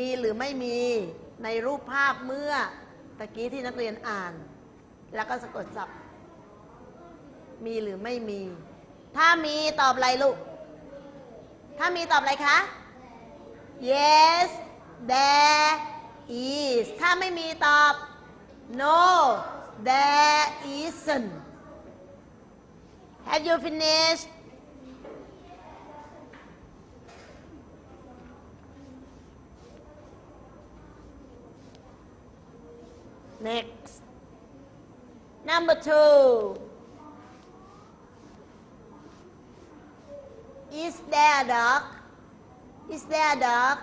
มีหรือไม่มีในรูปภาพเมื่อตะกี้ที่นักเรียนอ่าน แล้วก็สะกดศัพท์มีหรือไม่มี ถ้ามีตอบอะไรลูก ถ้ามีตอบอะไรคะ yes there is ถ้าไม่มีตอบ no there isn't have you finished next number two is there a dog is there a dog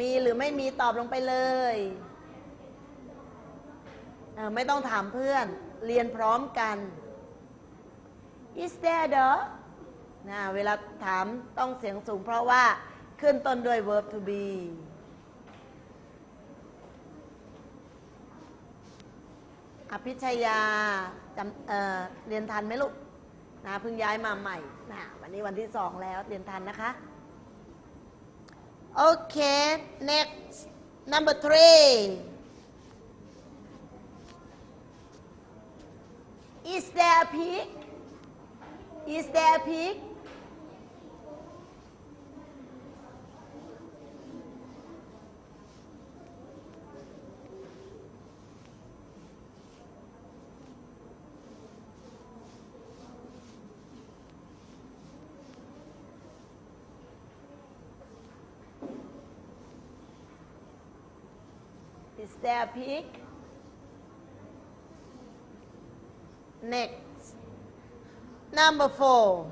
มีหรือไม่มีตอบลงไปเลยเไม่ต้องถามเพื่อน เรียนพร้อมกัน is there a dog นะเวลาถามต้องเสียงสูงเพราะว่าขึ้นต้นด้วย verb to be อ ภิชยาจำเอ่อเรียนทันไหมลูกนะเพิ่งย้ายมาใหม่นะวันนี้วันที่สองแล้วเรียนทันนะคะโอเค next number three is there a pig is there a pig Is there a pig? Next. Number four.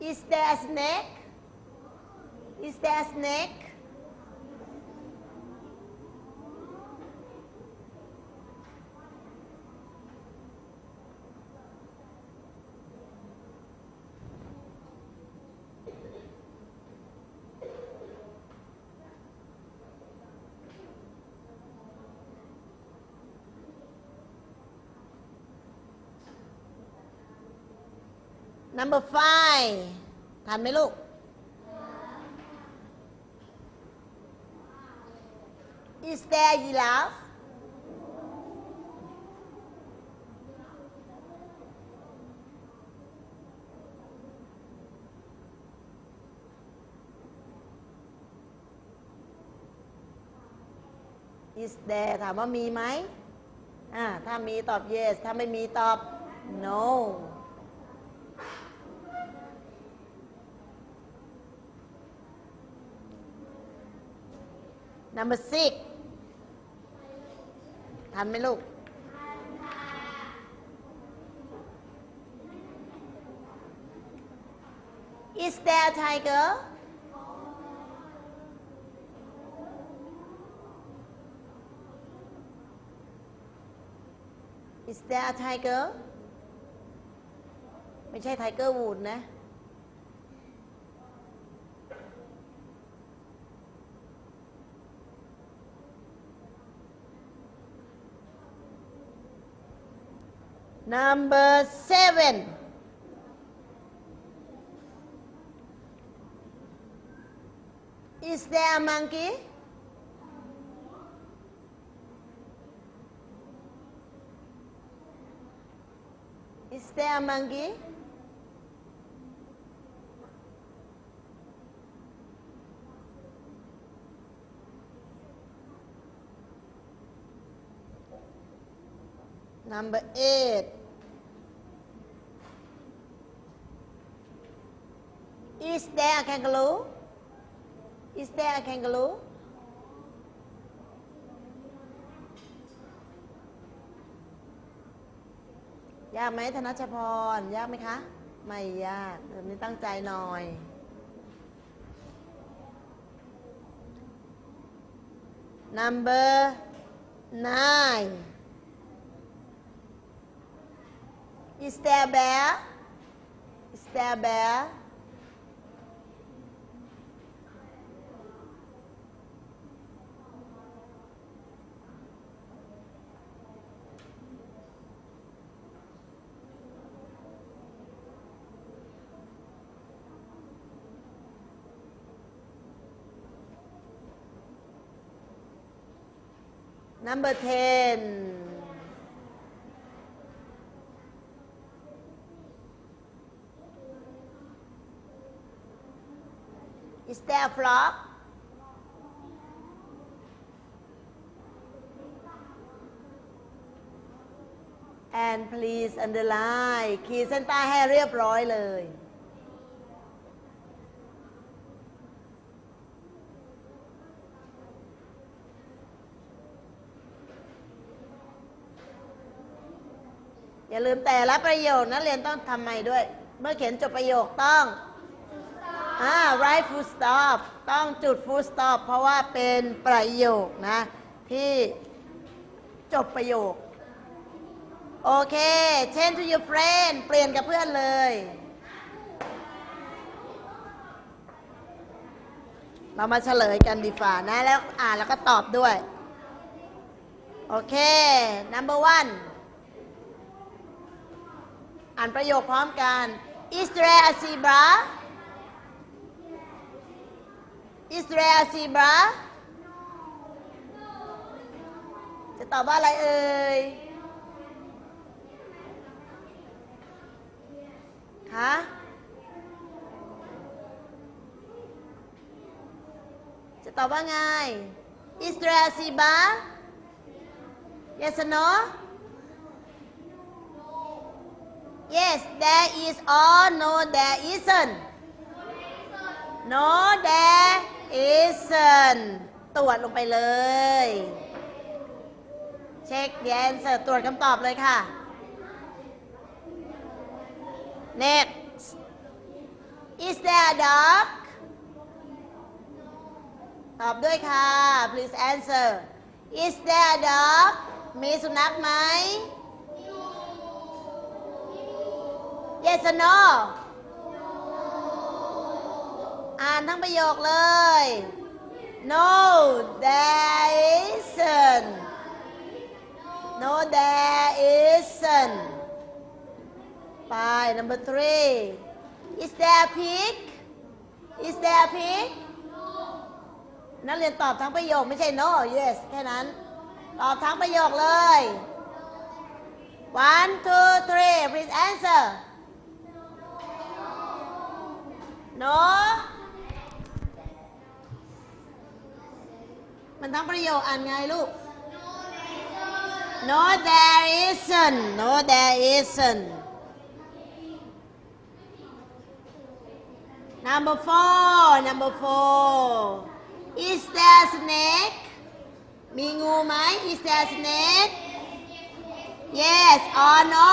Is there a snake? Is there a snake? Number five ทันไหมลูก Is there a giraffe? Is there ถามว่ามีไหมอ่าถ้ามีตอบ yes ถ้าไม่มีตอบ no number six ทันไหมลูก Is there a tiger? Is there a tiger? ไม่ใช่ไทเกอร์วูดนะ Number seven. Is there a monkey? Is there a monkey? Number eight. Is there a kangaroo? Is there a kangaroo? ยากไหมธนชพร ยากไหมคะ ไม่ยากเดี๋ยวนี้ตั้งใจหน่อย number nine is there a bear is there a bear number 10 Is there a flock? and please underline ขีดเส้นใต้ให้เรียบร้อยเลย อย่าลืมแต่ละประโยคนักเรียนต้องทำใหม่ด้วย เมื่อเขียนจบประโยคต้องอ่า write full stop ต้องจุด full stop เพราะว่าเป็นประโยคนะ ที่จบประโยค โอเค change to your friend เปลี่ยนกับเพื่อนเลย เรามาเฉลยกันดีฝ่านะ แล้วอ่านแล้วก็ตอบด้วย โอเค number one อ่านประโยคพร้อมกัน Is there a zebra Is there a zebra จะตอบว่าอะไรเอ่ยคะจะตอบว่าไง Is there a zebra Yes or no Yes there is or no there isn't No there isn't ตรวจลงไปเลย เช็ค the answer ตรวจคำตอบเลยค่ะ Next Is there a dog ตอบด้วยค่ะ please answer Is there a dog มีสุนัขไหม Yes or no อ่านทั้งประโยคเลย No there isn't No there isn't ไป number three Is there a pig Is there a pig นักเรียนตอบทั้งประโยคไม่ใช่ no yes แค่นั้น ตอบทั้งประโยคเลย one two three please answer no มันทั้งประโยคอ่านไงลูก no there isn't no there isn't number four number four is there a snake มีงูไหม is there a snake yes or no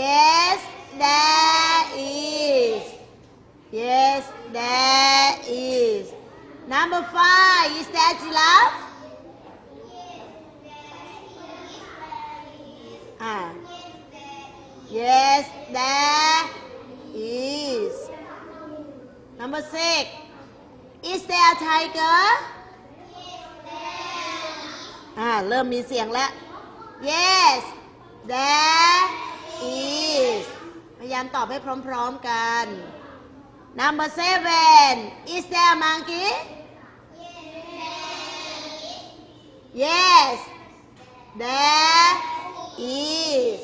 yes there number five is there a giraffe อ่า yes there is number six is there a tiger อ่าเริ่มมีเสียงแล้ว yes there is พยายามตอบให้พร้อมๆกัน number seven is there a monkey yes there is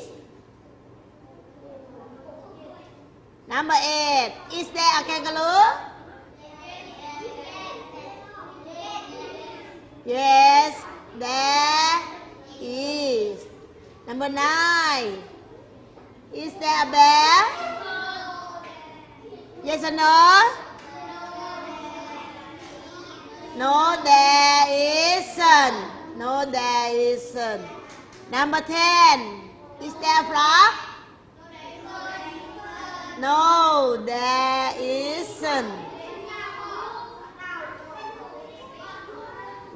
number eight is there a kangaroo Yes, there is. Number nine. Is there a bear? Yes or no? No, there isn't. No, there isn't. Number ten. Is there frog? No, there isn't.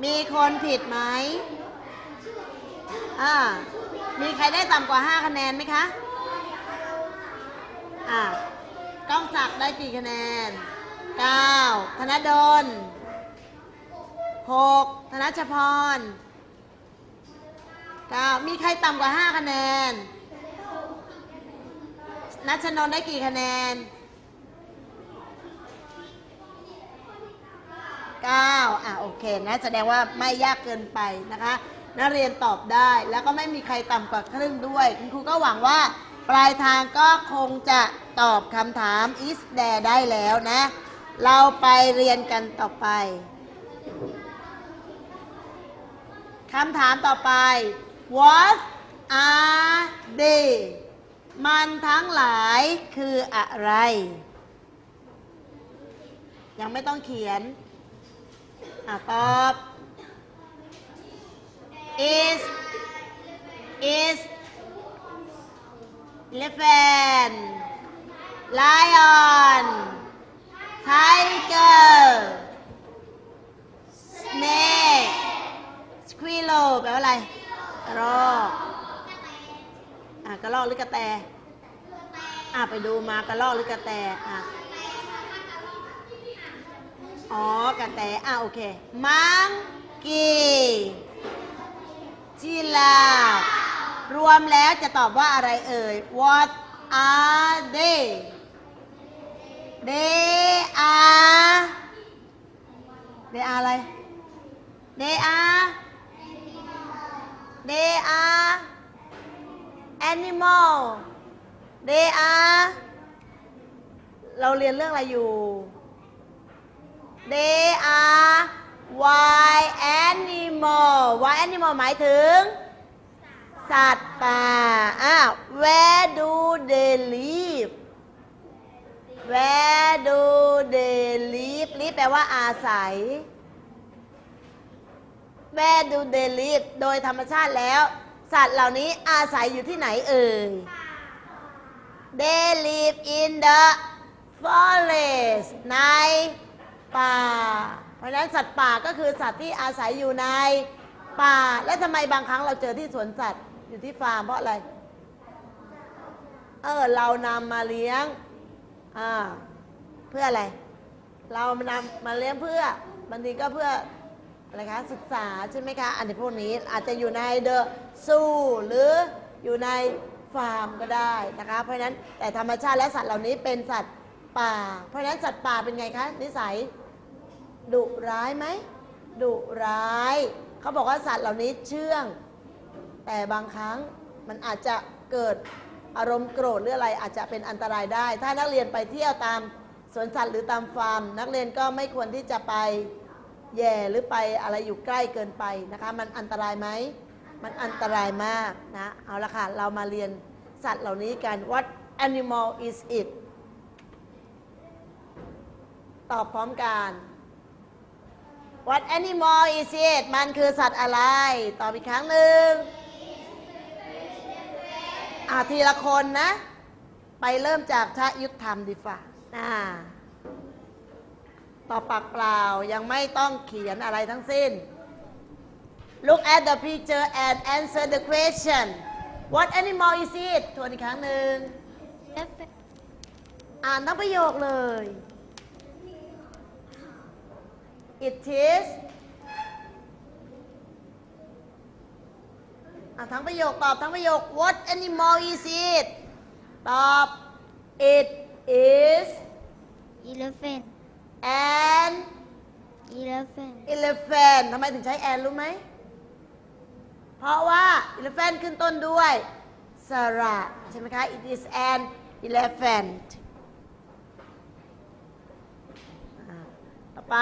มีคนผิดไหมอ่า มีใครได้ต่ำกว่า 5 คะแนนไหมคะ อ่า ก้องศักดิ์ได้กี่คะแนน 9 ธนดล 6 ธนชพร 9มีใครต่ำกว่า5คะแนน นัชนนท์ได้กี่คะแนน9 9อะโอเคนะแสดงว่าไม่ยากเกินไปนะคะนักเรียนตอบได้แล้วก็ไม่มีใครต่ำกว่าครึ่งด้วย คุณครูก็หวังว่า ปลายทางก็คงจะตอบคำถาม is there ได้แล้วนะ เราไปเรียนกันต่อไปคำถามต่อไป what are they มันทั้งหลายคืออะไร ยังไม่ต้องเขียนอะตอบ is is elephant lion tiger snake squirrel แปลว่าอะไร กระรอกอะกระรอกหรือกระแตอะไปดูมากระรอกหรือกระแตอะอ๋อกระแตอะโอเคมังกีจิลารวมแล้วจะตอบว่าอะไรเอ่ย What are they They are They are อะไร They are They are animal They are เราเรียนเรื่องอะไรอยู่ They are wild animal wild animal หมายถึง สัตว์ป่าอ้าว where do they live where do they live live แปลว่าอาศัย where do they live โดยธรรมชาติแล้ว สัตว์เหล่านี้อาศัยอยู่ที่ไหนเอ่ย they live in the forest ในป่า เพราะฉะนั้นสัตว์ป่าก็คือสัตว์ที่อาศัยอยู่ในป่า และทำไมบางครั้งเราเจอที่สวนสัตว์อยู่ที่ฟาร์มเพราะอะไร เออ เรานำมาเลี้ยง อ่า เพื่ออะไร เรานำมาเลี้ยงเพื่อบางทีก็เพื่อ อะไรคะศึกษาใช่ไหมคะ อันนี้พวกนี้อาจจะอยู่ในเดอะซูหรืออยู่ในฟาร์มก็ได้นะคะ เพราะฉะนั้นแต่ธรรมชาติและสัตว์เหล่านี้เป็นสัตว์ป่า เพราะฉะนั้นสัตว์ป่าเป็นไงคะนิสัยดุร้ายไหมดุร้าย เขาบอกว่าสัตว์เหล่านี้เชื่อง แต่บางครั้งมันอาจจะเกิดอารมณ์โกรธหรืออะไรอาจจะเป็นอันตรายได้ ถ้านักเรียนไปเที่ยวตามสวนสัตว์หรือตามฟาร์ม นักเรียนก็ไม่ควรที่จะไป แย่หรือไปอะไรอยู่ใกล้เกินไปนะคะ มันอันตรายไหม มันอันตรายมากนะ เอาละค่ะ เรามาเรียนสัตว์เหล่านี้กัน What animal is it ตอบพร้อมกัน What animal is it มันคือสัตว์อะไร ตอบอีกครั้งหนึ่งอ่าทีละคนนะ ไปเริ่มจากชะยุทธธรรมดีฝ่าอ่า ตอบปากเปล่ายังไม่ต้องเขียนอะไรทั้งสิ้น Look at the picture and answer the question What animal is it ทวนอีกครั้งหนึ่งอ่านทั้งประโยคเลย It is อะทั้งประโยคตอบทั้งประโยค What animal is it ตอบ It is Elephant. An Elephant. elephant ทำไมถึงใช้ an รู้ไหม เพราะว่า elephant ขึ้นต้นด้วยสระใช่ไหมคะ It is an elephant อะต่อไป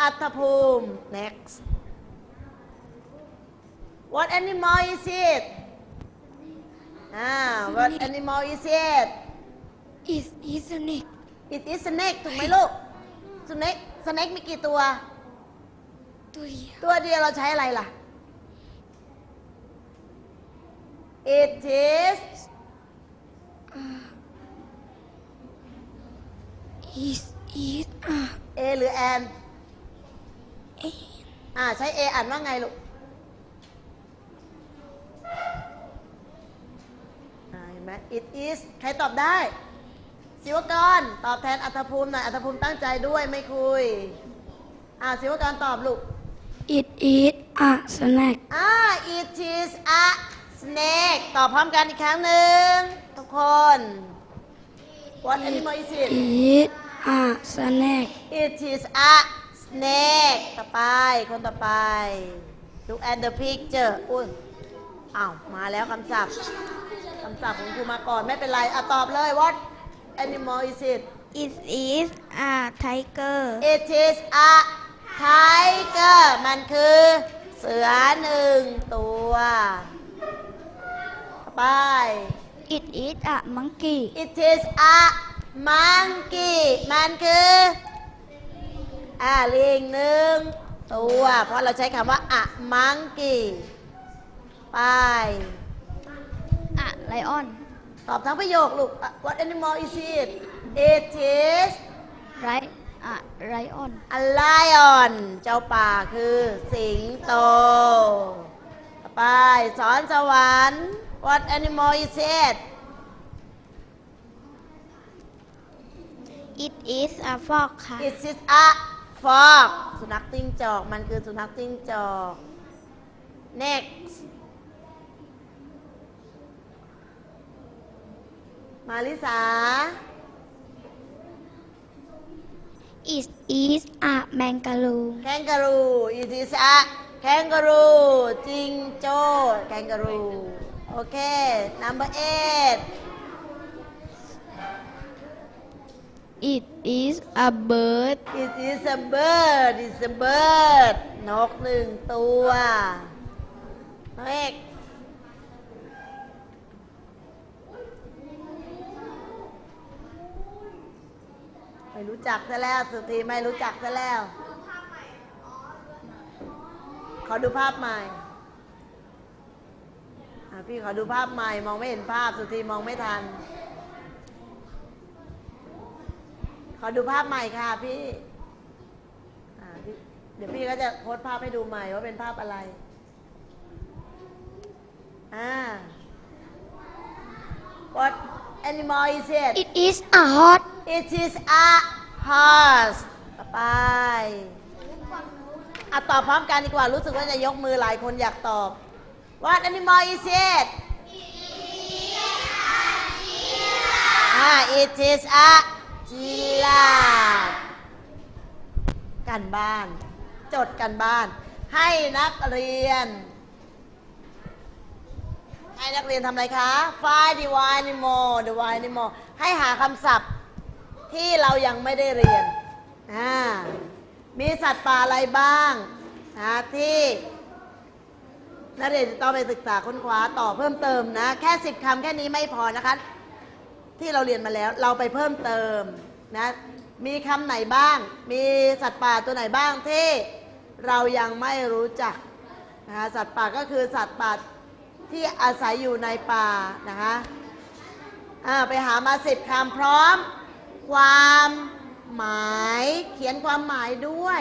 อัตภูมิ next What animal is it อ่า What animal is it Is is a snake. It is snake ถูกไหมลูก snake snake มีกี่ตัว ตัวเดียวตัวเดียวเราใช้อะไรล่ะ It is is is อะ A หรือ an เออ่าใช้ A อ่านว่าไงลูกอ่าเห็นไหม It is ใครตอบได้ ศิวกรตอบแทนอัธภูมิหน่อยอัธภูมิตั้งใจด้วยไม่คุยอ่าศิวกรตอบลูก It is a snake. อ่า it is a snake ตอบพร้อมกันอีกครั้งหนึ่งทุกคน What animal is it It a snake. It is a snake ต่อไป คนต่อไป look at the picture อุ้ยอ้าว มาแล้วคำศัพท์คำศัพท์ของครูมาก่อน ไม่เป็นไร อะ ตอบเลย what animal is it It is a tiger it is a tiger มันคือเสือหนึ่งตัวต่อไป It is a monkey It is a monkey มันคืออ่าลิงหนึ่งตัว เพราะเราใช้คำว่า a monkey ไป a lion ตอบทั้งประโยคลูกอะ What animal is it It is right a lion a lion เจ้าป่าคือสิงโต ต่อไปสอนสวรรค์ What animal is it It is a fox ค่ะ It is a frog สุนัขจิ้งจอก มันคือสุนัขจิ้งจอก next มาลิสา It is a kangaroo kangaroo it is a kangaroo จิงโจ้ kangaroo โอเค number eight It is a bird it is a bird it's a bird นกหนึ่งตัว next ไม่รู้จักซะแล้ว สุธีไม่รู้จักซะแล้ว ขอดูภาพใหม่พี่ขอดูภาพใหม่ มองไม่เห็นภาพ สุธีมองไม่ทัน ขอดูภาพใหม่ค่ะพี่เดี๋ยวพี่ก็จะโพสต์ภาพให้ดูใหม่ว่าเป็นภาพอะไร อ่า What animal is it It is a horse It is a horse ต่อไปอะตอบพร้อมกันดีกว่า รู้สึกว่าจะยกมือหลายคนอยากตอบ What animal is it อ่า It is a giraffe กันบ้าน จดกันบ้าน ให้นักเรียน ให้นักเรียนทำอะไรคะ find the animal the animal ให้หาคำศัพท์ ที่เรายังไม่ได้เรียนอ่ามีสัตว์ป่าอะไรบ้างนะที่นักเรียนจะต้องไปศึกษาค้นคว้าต่อเพิ่มเติมนะ แค่สิบคำแค่นี้ไม่พอนะคะ ที่เราเรียนมาแล้วเราไปเพิ่มเติมนะมีคำไหนบ้าง มีสัตว์ป่าตัวไหนบ้างที่เรายังไม่รู้จักนะคะสัตว์ป่าก็คือสัตว์ป่าที่อาศัยอยู่ในป่านะคะอ่าไปหามาสิบคำพร้อม ความหมายเขียนความหมายด้วย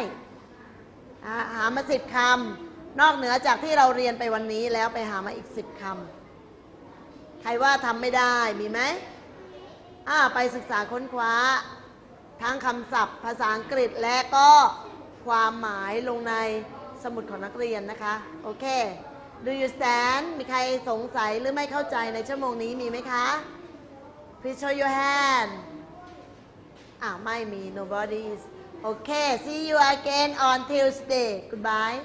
หามาสิบคำนอกเหนือจากที่เราเรียนไปวันนี้แล้วไปหามาอีกสิบคำใครว่าทำไม่ได้มีไหมอ่าไปศึกษาค้นคว้า ทั้งคำศัพท์ ภาษาอังกฤษและก็ความหมายลงในสมุดของนักเรียนนะคะ โอเค Do you stand มีใครสงสัยหรือไม่เข้าใจในชั่วโมงนี้มีไหมคะ Please show your hand อ้าวไม่มี nobody is okay see you again on Tuesday goodbye